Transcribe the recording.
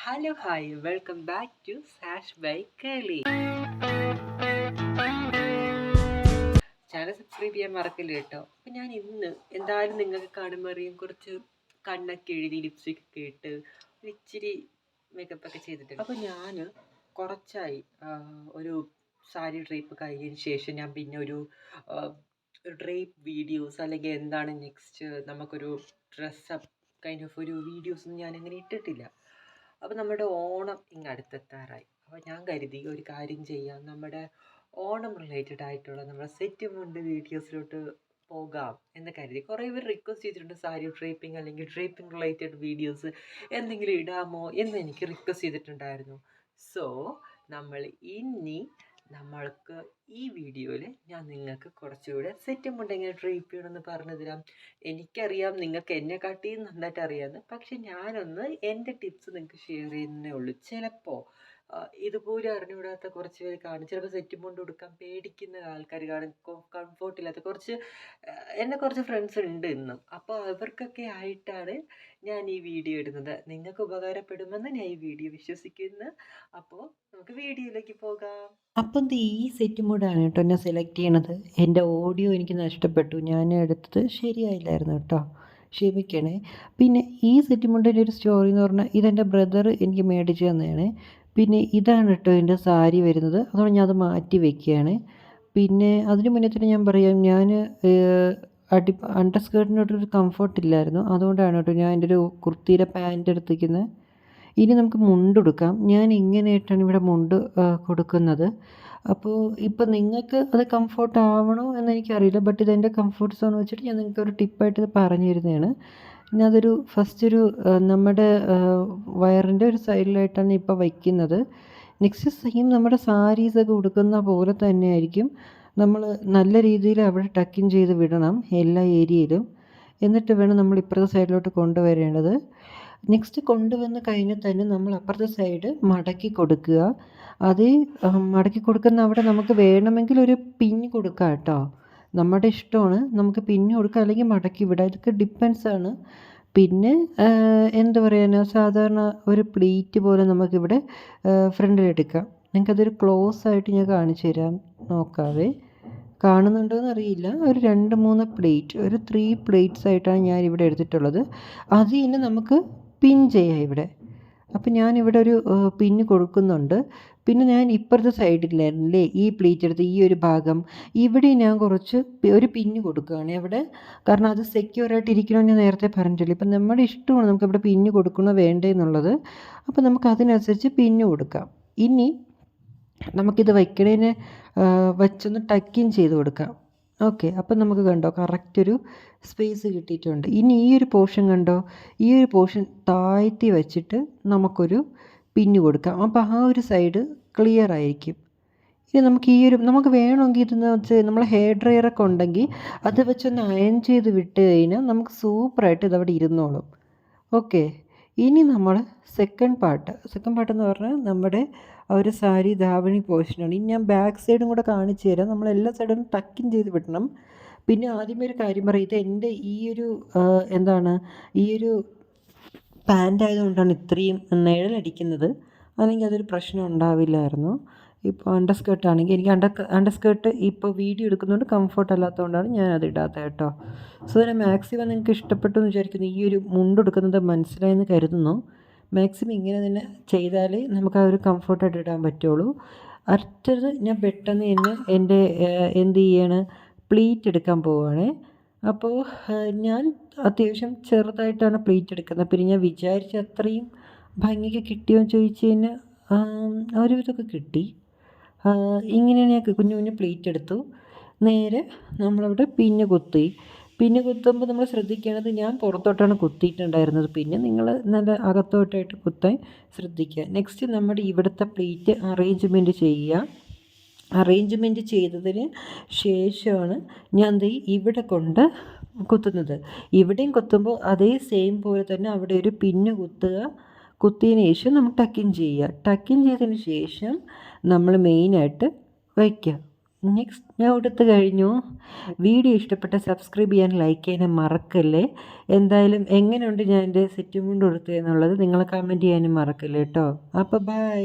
Hello hi welcome back to Sash by Keli channel subscribe ചെയ്യാൻ മറക്കില്ല കേട്ടോ? അപ്പം ഞാൻ ഇന്ന് എന്തായാലും നിങ്ങൾക്ക് കാണുമ്പോൾ അറിയാം കുറച്ച് കണ്ണൊക്കെ എഴുതി ലിപ്സ്റ്റിക് ഒക്കെ ഇട്ട് ഇച്ചിരി മേക്കപ്പ് ഒക്കെ ചെയ്തിട്ടുണ്ട്. അപ്പോൾ ഞാൻ കുറച്ചായി ഒരു സാരി ഡ്രേപ്പ് കഴിഞ്ഞതിന് ശേഷം ഞാൻ പിന്നെ ഒരു ഡ്രേപ്പ് വീഡിയോസ് അല്ലെങ്കിൽ എന്താണ് നെക്സ്റ്റ് നമുക്കൊരു ഡ്രസ്സപ്പ് കൈൻഡ് ഓഫ് ഒരു വീഡിയോസ് ഒന്നും ഞാൻ ഇട്ടിട്ടില്ല. അപ്പോൾ നമ്മുടെ ഓണം ഇങ്ങ് അടുത്തെത്താറായി. അപ്പോൾ ഞാൻ കരുതി ഒരു കാര്യം ചെയ്യാം. നമ്മുടെ ഓണം റിലേറ്റഡ് ആയിട്ടുള്ള നമ്മുടെ സെറ്റ് മുണ്ട് വീഡിയോസിലോട്ട് പോകാം എന്ന് കരുതി. കുറേ പേർ റിക്വസ്റ്റ് ചെയ്തിട്ടുണ്ട് സാരി ഡ്രേപ്പിംഗ് അല്ലെങ്കിൽ ഡ്രേപ്പിംഗ് റിലേറ്റഡ് വീഡിയോസ് എന്തെങ്കിലും ഇടാമോ എന്ന് എനിക്ക് റിക്വസ്റ്റ് ചെയ്തിട്ടുണ്ടായിരുന്നു. സോ നമ്മൾ ഇനി നമ്മൾക്ക് ഈ വീഡിയോയിൽ ഞാൻ നിങ്ങൾക്ക് കുറച്ചുകൂടെ സെറ്റും മുണ്ട് എങ്ങനെ ഡ്രേപ്പ് ചെയ്യണമെന്ന് പറഞ്ഞു തരാം എനിക്കറിയാം നിങ്ങൾക്ക് എന്നെ കാട്ടിയും നന്നായിട്ട് അറിയാമെന്ന് പക്ഷെ ഞാനൊന്ന് എന്റെ ടിപ്സ് നിങ്ങൾക്ക് ഷെയർ ചെയ്യുന്നേ ഉള്ളൂ. ചിലപ്പോൾ ഇതുപോലെ അറിഞ്ഞുകൂടാത്ത കുറച്ച് പേര് കാണും. ചിലപ്പോൾ സെറ്റ് മുണ്ട് കൊടുക്കാൻ പേടിക്കുന്ന ആൾക്കാർ കാണും. കംഫോർട്ട് ഇല്ലാത്ത കുറച്ച് എന്നെ കുറച്ച് ഫ്രണ്ട്സ് ഉണ്ട് ഇന്നും. അപ്പോൾ അവർക്കൊക്കെ ആയിട്ടാണ് ഞാൻ ഈ വീഡിയോ ഇടുന്നത്. നിങ്ങൾക്ക് ഉപകാരപ്പെടുമെന്ന് ഞാൻ ഈ വീഡിയോ വിശ്വസിക്കുന്നു. അപ്പോൾ നമുക്ക് വീഡിയോയിലേക്ക് പോകാം. അപ്പം ഈ സെറ്റ് മോഡാണ് കേട്ടോ ഞാൻ സെലക്ട് ചെയ്യണത്. എന്റെ ഓഡിയോ എനിക്ക് നഷ്ടപ്പെട്ടു. ഞാൻ എടുത്തത് ശരിയായില്ലായിരുന്നു കേട്ടോ. ക്ഷമിക്കണേ. പിന്നെ ഈ സെറ്റ് ഒരു സ്റ്റോറി എന്ന് പറഞ്ഞാൽ ഇതെന്റെ ബ്രദർ എനിക്ക് മേടിച്ച് തന്നതാണ്. പിന്നെ ഇതാണ് കേട്ടോ എന്റെ സാരി വരുന്നത്. അതുകൊണ്ട് ഞാൻ അത് മാറ്റി വെക്കുകയാണ് പിന്നെ അതിന് മുന്നേ തന്നെ ഞാൻ പറയാം ഞാൻ അടി അണ്ടർ സ്കേർട്ടിനോട്ടൊരു കംഫർട്ട് ഇല്ലായിരുന്നു. അതുകൊണ്ടാണ് കേട്ടോ ഞാൻ എന്റെ ഒരു കുർത്തിയുടെ പാന്റ് എടുത്തിരിക്കുന്നത് ഇനി നമുക്ക് മുണ്ട് കൊടുക്കാം ഞാൻ ഇങ്ങനെയായിട്ടാണ് ഇവിടെ മുണ്ട് കൊടുക്കുന്നത്. അപ്പോൾ ഇപ്പോൾ നിങ്ങൾക്ക് അത് കംഫർട്ട് ആവണോ എന്ന് എനിക്കറിയില്ല. ബട്ട് ഇതെന്റെ കംഫർട്ട് സോൺ വെച്ചിട്ട് ഞാൻ നിങ്ങൾക്ക് ഒരു ടിപ്പായിട്ട് ഇത് പറഞ്ഞു തരുന്നതാണ് പിന്നെ അതൊരു ഫസ്റ്റ് ഒരു നമ്മുടെ വയറിന്റെ ഒരു സൈഡിലായിട്ടാണ് ഇപ്പോൾ വയ്ക്കുന്നത് നെക്സ്റ്റ് സെയിം നമ്മുടെ സാരീസൊക്കെ ഉടുക്കുന്ന പോലെ തന്നെ ആയിരിക്കും. നമ്മൾ നല്ല രീതിയിൽ അവിടെ ടക്കിങ് ചെയ്ത് വിടണം എല്ലാ ഏരിയയിലും. എന്നിട്ട് വേണം നമ്മൾ ഇപ്പുറത്തെ സൈഡിലോട്ട് കൊണ്ടുവരേണ്ടത്. നെക്സ്റ്റ് കൊണ്ടുവന്ന് കഴിഞ്ഞ് തന്നെ നമ്മൾ അപ്പുറത്തെ സൈഡ് മടക്കി കൊടുക്കുക. അത് മടക്കി കൊടുക്കുന്ന അവിടെ നമുക്ക് വേണമെങ്കിൽ ഒരു പിൻ കൊടുക്കാം കേട്ടോ. നമ്മുടെ ഇഷ്ടമാണ്. നമുക്ക് പിന്നെ കൊടുക്കാം. അല്ലെങ്കിൽ മടക്കി വിടാം. ഇതൊക്കെ ഡിപ്പെൻസ് ആണ്. പിന്നെ എന്താ പറയുക സാധാരണ ഒരു പ്ലേറ്റ് പോലെ നമുക്കിവിടെ ഫ്രണ്ടിലെടുക്കാം നിങ്ങൾക്കതൊരു ക്ലോസ് ആയിട്ട് ഞാൻ കാണിച്ചു തരാം. നോക്കാവേ. കാണുന്നുണ്ടോ എന്നറിയില്ല ഒരു രണ്ട് മൂന്ന് പ്ലേറ്റ് ഒരു ത്രീ പ്ലേറ്റ്സ് ആയിട്ടാണ് ഞാൻ ഇവിടെ എടുത്തിട്ടുള്ളത്. അത് തന്നെ നമുക്ക് പിൻ ചെയ്യാം ഇവിടെ. അപ്പം ഞാനിവിടെ ഒരു പിന്ന് കൊടുക്കുന്നുണ്ട്. പിന്നെ ഞാൻ ഇപ്പുറത്തെ സൈഡിലല്ലേ ഈ പ്ലീറ്റ് എടുത്ത് ഈ ഒരു ഭാഗം. ഇവിടെ ഞാൻ കുറച്ച് ഒരു പിന്ന് കൊടുക്കുകയാണ്. അവിടെ കാരണം അത് സെക്യൂർ ആയിട്ട് ഇരിക്കണമെന്ന് ഞാൻ നേരത്തെ പറഞ്ഞിട്ടില്ല. ഇപ്പം നമ്മുടെ ഇഷ്ടമാണ് നമുക്ക് ഇവിടെ പിന്ന് കൊടുക്കണോ വേണ്ടേ എന്നുള്ളത് അപ്പോൾ നമുക്ക് അതിനനുസരിച്ച് പിന്ന് കൊടുക്കാം. ഇനി നമുക്കിത് വയ്ക്കണേനെ വെച്ചൊന്ന് ടക്കിങ് ചെയ്ത് കൊടുക്കാം. ഓക്കെ അപ്പം നമുക്ക് കണ്ടോ കറക്റ്റ് ഒരു സ്പേസ് കിട്ടിയിട്ടുണ്ട്. ഇനി ഈ ഒരു പോർഷൻ കണ്ടോ ഈ ഒരു പോർഷൻ താഴ്ത്തി വച്ചിട്ട് നമുക്കൊരു പിന്ന് കൊടുക്കാം. അപ്പോൾ ആ ഒരു സൈഡ് ക്ലിയർ ആയിരിക്കും. ഇനി നമുക്ക് ഈ ഒരു നമുക്ക് വേണമെങ്കിൽ ഇതെന്ന് വെച്ചാൽ നമ്മൾ ഹെയർ ഡ്രയറൊക്കെ ഉണ്ടെങ്കിൽ അത് വെച്ചൊന്ന് അയൺ ചെയ്ത് വിട്ട് കഴിഞ്ഞാൽ നമുക്ക് സൂപ്പറായിട്ട് ഇതവിടെ ഇരുന്നോളും. ഓക്കെ ഇനി നമ്മൾ സെക്കൻഡ് പാർട്ട് സെക്കൻഡ് പാർട്ട് എന്ന് പറഞ്ഞാൽ നമ്മുടെ ആ ഒരു സാരി ധാവണി പോർഷനാണ് ഇനി ഞാൻ ബാക്ക് സൈഡും കൂടെ കാണിച്ചു തരാം. നമ്മൾ എല്ലാ സൈഡും ടക്കിൻ ചെയ്ത് വിടണം. പിന്നെ ആദ്യമേ ഒരു കാര്യം പറയും. ഇത് എന്റെ ഈ ഒരു എന്താണ് ഈ ഒരു പാന്റ് ആയതുകൊണ്ടാണ് ഇത്രയും നിഴലടിക്കുന്നത് അല്ലെങ്കിൽ അതൊരു പ്രശ്നം ഉണ്ടാവില്ലായിരുന്നു. ഇപ്പോൾ അണ്ടർ സ്കേർട്ട് ആണെങ്കിൽ എനിക്ക് അണ്ടർ അണ്ടർ സ്കേർട്ട് ഇപ്പോൾ വീഡിയോ എടുക്കുന്നതുകൊണ്ട് കംഫർട്ട് അല്ലാത്തതുകൊണ്ടാണ് ഞാൻ അത് ഇടാത്തത് കേട്ടോ സോ തന്നെ മാക്സിമം നിങ്ങൾക്ക് ഇഷ്ടപ്പെട്ടു എന്ന് വിചാരിക്കുന്നു. ഈ ഒരു മുണ്ടെടുക്കുന്നത് മനസ്സിലായെന്ന് കരുതുന്നു. മാക്സിമം ഇങ്ങനെ തന്നെ ചെയ്താൽ നമുക്ക് ആ ഒരു കംഫർട്ടായിട്ട് ഇടാൻ പറ്റുള്ളൂ. അടുത്തത് ഞാൻ പെട്ടെന്ന് തന്നെ എന്റെ എന്ത് ചെയ്യാണ്? പ്ലീറ്റ് എടുക്കാൻ പോവുകയാണ് അപ്പോൾ ഞാൻ അത്യാവശ്യം ചെറുതായിട്ടാണ് പ്ലീറ്റ് എടുക്കുന്നത്. പിന്നെ ഞാൻ വിചാരിച്ച അത്രയും ഭംഗിക്ക് കിട്ടിയോ എന്ന് ചോദിച്ചു കഴിഞ്ഞാൽ ഇതൊക്കെ കിട്ടി. ഇങ്ങനെയാണ് ഞാൻ കുഞ്ഞു കുഞ്ഞു പ്ലേറ്റ് എടുത്തു. നേരെ നമ്മളവിടെ പിന്നെ കുത്തി. പിന്നെ കുത്തുമ്പോൾ നമ്മൾ ശ്രദ്ധിക്കേണ്ടത് ഞാൻ പുറത്തോട്ടാണ് കുത്തിയിട്ടുണ്ടായിരുന്നത്. പിന്നെ നിങ്ങൾ നല്ല അകത്തോട്ടായിട്ട് കുത്താൻ ശ്രദ്ധിക്കുക. നെക്സ്റ്റ് നമ്മുടെ ഇവിടുത്തെ പ്ലേറ്റ് അറേഞ്ച്മെന്റ് ചെയ്യുക. അറേഞ്ച്മെന്റ് ചെയ്തതിന് ശേഷമാണ് ഞാൻ ദേ ഇവിടെ കൊണ്ട് കുത്തുന്നത്. ഇവിടെയും കുത്തുമ്പോൾ അതേ സെയിം പോലെ തന്നെ അവിടെ ഒരു പിന്ന് കുത്തുക. കുത്തിയതിന് ശേഷം നമ്മൾ ടക്കിൻ ചെയ്യുക. ടക്കിൻ ചെയ്തതിന് ശേഷം നമ്മൾ മെയിനായിട്ട് വയ്ക്കുക. നെക്സ്റ്റ് ഞാൻ ഉടുത്ത് കഴിഞ്ഞു. വീഡിയോ ഇഷ്ടപ്പെട്ട സബ്സ്ക്രൈബ് ചെയ്യാൻ ലൈക്ക് ചെയ്യാനും മറക്കല്ലേ? എന്തായാലും എങ്ങനെയുണ്ട് ഞാൻ എന്റെ സെറ്റും കൊണ്ട് കൊടുത്തു എന്നുള്ളത് നിങ്ങൾ കമന്റ് ചെയ്യാനും മറക്കല്ലേ കേട്ടോ? അപ്പോൾ ബൈ